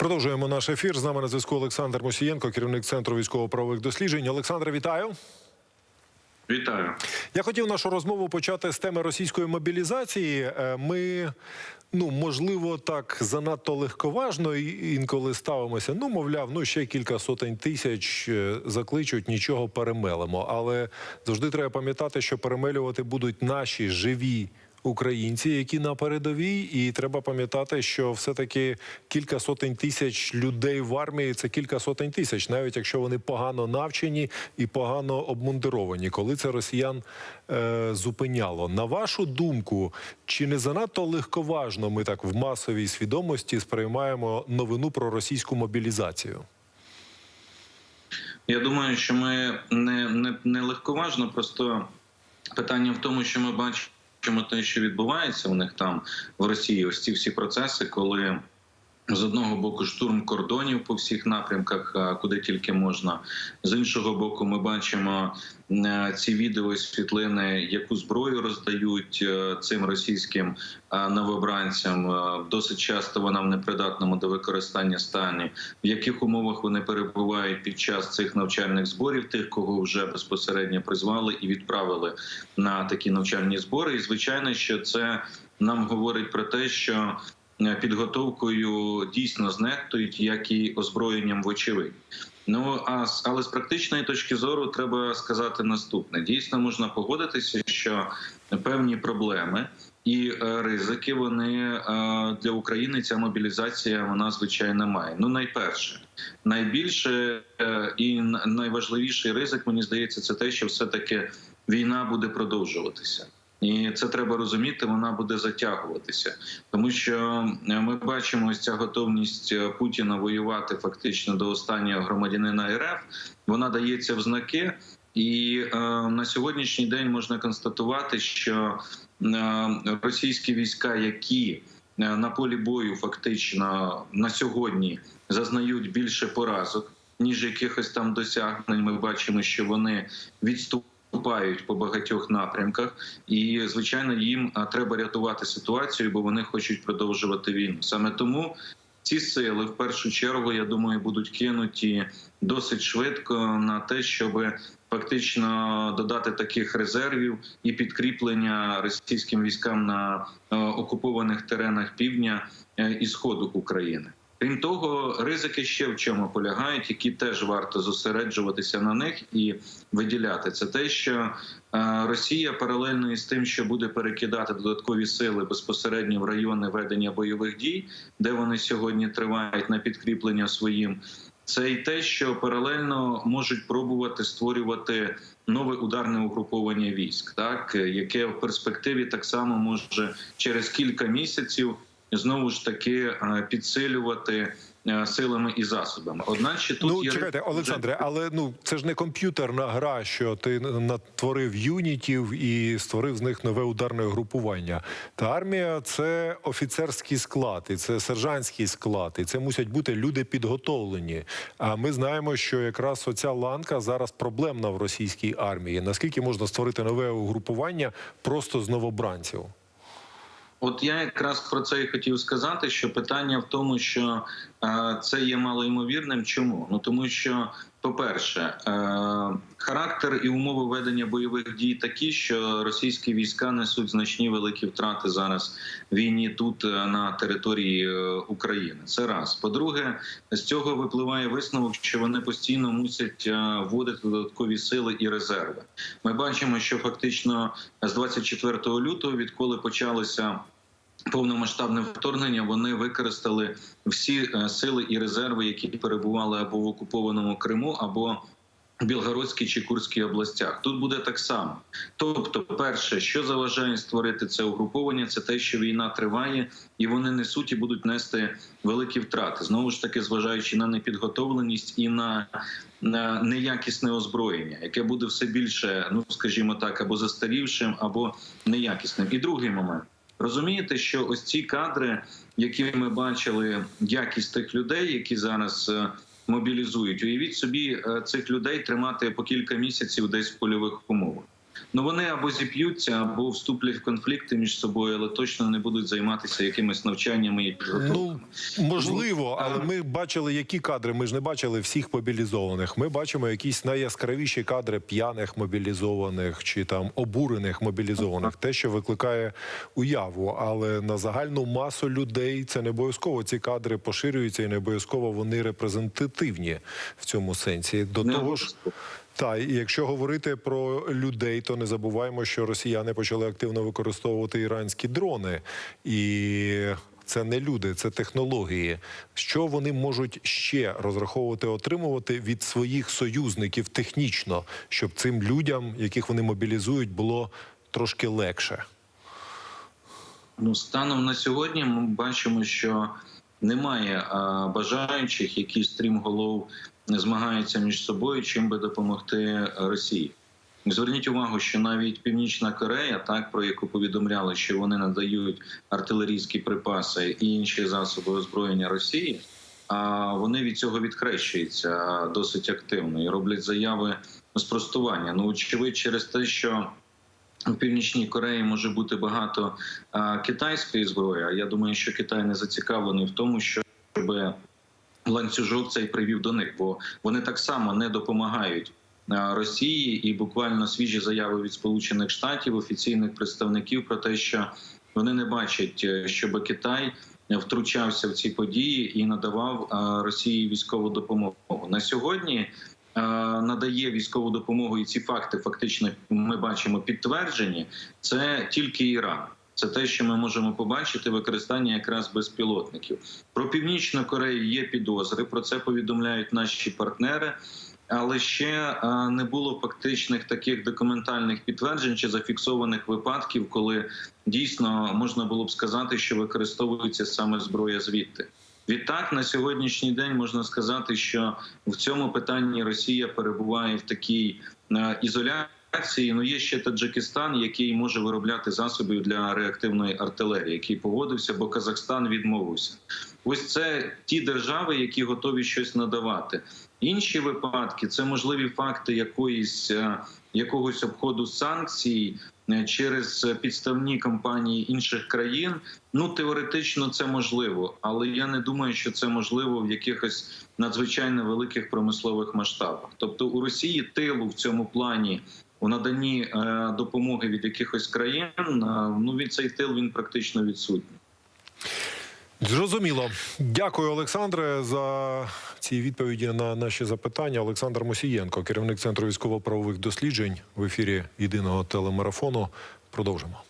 Продовжуємо наш ефір. З нами на зв'язку Олександр Мусієнко, керівник центру військово-правових досліджень. Олександре, вітаю. Вітаю. Я хотів нашу розмову почати з теми російської мобілізації. Е, Ми, ну можливо, так занадто легковажно інколи ставимося. Ну, мовляв, ну ще кілька сотень тисяч е, закличуть, нічого перемелимо. Але завжди треба пам'ятати, що перемелювати будуть наші живі. Українці, які на передовій, і треба пам'ятати, що все-таки кілька сотень тисяч людей в армії це кілька сотень тисяч, навіть якщо вони погано навчені і погано обмундировані. Коли це росіян е, зупиняло, на вашу думку, чи не занадто легковажно ми так в масовій свідомості сприймаємо новину про російську мобілізацію? Я думаю, що ми не, не, не легковажно, просто питання в тому, що ми бачимо те, що відбувається у них там в Росії. Ось ці всі процеси, коли з одного боку штурм кордонів по всіх напрямках, куди тільки можна. З іншого боку, ми бачимо е, ці відео світлини, яку зброю роздають е, цим російським е, новобранцям. Е, Досить часто вона в непридатному до використання стані. В яких умовах вони перебувають під час цих навчальних зборів, тих, кого вже безпосередньо призвали і відправили на такі навчальні збори. І звичайно, що це нам говорить про те, що е, підготовкою дійсно знехтують, як і озброєнням вочевидь. Ну а але з практичної точки зору треба сказати наступне: дійсно можна погодитися, що певні проблеми і е, ризики вони е, для України ця мобілізація вона звичайно має. Ну, найперше, найбільше е, і найважливіший ризик, мені здається, це те, що все таки війна буде продовжуватися. І це треба розуміти, вона буде затягуватися, тому що е, ми бачимо ось ця готовність е, Путіна воювати фактично до останнього громадянина РФ. Вона дається в знаки, і е, на сьогоднішній день можна констатувати, що е, російські війська, які е, на полі бою фактично на сьогодні зазнають більше поразок ніж якихось там досягнень. Ми бачимо, що вони відступають по багатьох напрямках, і звичайно, їм треба рятувати ситуацію, бо вони хочуть продовжувати війну. Саме тому ці сили, в першу чергу, я думаю, будуть кинуті досить швидко на те, щоб фактично додати таких резервів і підкріплення російським військам на е, окупованих теренах півдня е, і сходу України. Крім того, ризики ще в чому полягають, які теж варто зосереджуватися на них і виділяти. Це те, що е, Росія паралельно із тим, що буде перекидати додаткові сили безпосередньо в райони ведення бойових дій, де вони сьогодні тривають на підкріплення своїм. Це і те, що паралельно можуть пробувати створювати нове ударне угруповання військ, так яке в перспективі так само може через кілька місяців знову ж таки е, підсилювати е, силами і засобами. Одначе тут ну є чекайте, Олександре, але ну це ж не комп'ютерна гра, що ти натворив юнітів і створив з них нове ударне групування. Та армія це офіцерський склад, і це сержантський склад, і це мусять бути люди підготовлені. А ми знаємо, що якраз оця ланка зараз проблемна в російській армії. Наскільки можна створити нове угрупування просто з новобранців? От я якраз про це і хотів сказати, що питання в тому, що це є малоймовірним. Чому? Ну тому що, по-перше, е, характер і умови ведення бойових дій такі, що російські війська несуть значні великі втрати зараз війні тут е, на території е, України. Це раз. По-друге, з цього випливає висновок, що вони постійно мусять е, вводити додаткові сили і резерви. Ми бачимо, що фактично з 24 лютого, відколи почалося повномасштабне вторгнення, вони використали всі е, сили і резерви, які перебували або в окупованому Криму, або Білгородській чи Курській областях тут буде так само. Тобто, перше, що заважає створити це угруповання, це те, що війна триває, і вони несуть і будуть нести великі втрати. Знову ж таки, зважаючи на непідготовленість і на, на неякісне озброєння, яке буде все більше, ну скажімо так, або застарівшим, або неякісним. І другий момент. Розумієте, що ось ці кадри, які ми бачили, якість тих людей, які зараз е, мобілізують, уявіть собі е, цих людей тримати по кілька місяців десь в польових умовах. Ну вони або зіп'ються, або вступлять в конфлікти між собою, але точно не будуть займатися якимись навчаннями і підготовками. Ну можливо, але ми бачили, які кадри. Ми ж не бачили всіх мобілізованих. Ми бачимо якісь найяскравіші кадри п'яних мобілізованих чи там обурених мобілізованих. Те, що викликає уяву, але на загальну масу людей це не обов'язково. Ці кадри поширюються і не обов'язково вони репрезентативні в цьому сенсі. До Не того ж. Та і якщо говорити про людей, то не забуваємо, що росіяни почали активно використовувати іранські дрони, і це не люди, це технології. Що вони можуть ще розраховувати отримувати від своїх союзників технічно, щоб цим людям, яких вони мобілізують, було трошки легше. Ну, станом на сьогодні ми бачимо, що немає а, бажаючих, які стрімголов змагаються між собою, чим би допомогти Росії. Зверніть увагу, що навіть Північна Корея, так про яку повідомляли, що вони надають артилерійські припаси і інші засоби озброєння Росії, а вони від цього відхрещуються досить активно і роблять заяви спростування. Ну, очевидь, через те, що у Північній Кореї може бути багато а, китайської зброї. А я думаю, що Китай не зацікавлений в тому, щоб ланцюжок цей привів до них, бо вони так само не допомагають Росії, і буквально свіжі заяви від Сполучених Штатів, офіційних представників про те, що вони не бачать, е, щоб Китай втручався в ці події і надавав Росії військову допомогу на сьогодні е, надає військову допомогу, і ці факти фактично ми бачимо підтверджені. Це тільки Іран. Це те, що ми можемо побачити використання якраз безпілотників. Про північну Корею є підозри. Про це повідомляють наші партнери. Але ще не було фактичних таких документальних підтверджень чи зафіксованих випадків, коли дійсно можна було б сказати, що використовується саме зброя звідти. Відтак на сьогоднішній день можна сказати, що в цьому питанні Росія перебуває в такій е, ізоляції. Ну є ще Таджикистан, який може виробляти засоби для реактивної артилерії, який погодився, бо Казахстан відмовився. Ось це ті держави, які готові щось надавати. Інші випадки це можливі факти якоїсь е, якогось обходу санкцій е, через підставні компанії інших країн. Ну теоретично це можливо, але я не думаю, що це можливо в якихось надзвичайно великих промислових масштабах. Тобто у Росії тилу в цьому плані. У наданні е, допомоги від якихось країн е, ну від цей тил він практично відсутній. Зрозуміло. Дякую, Олександре, за ці відповіді на наші запитання. Олександр Мосієнко, керівник центру військово-правових досліджень в ефірі єдиного телемарафону. Продовжимо.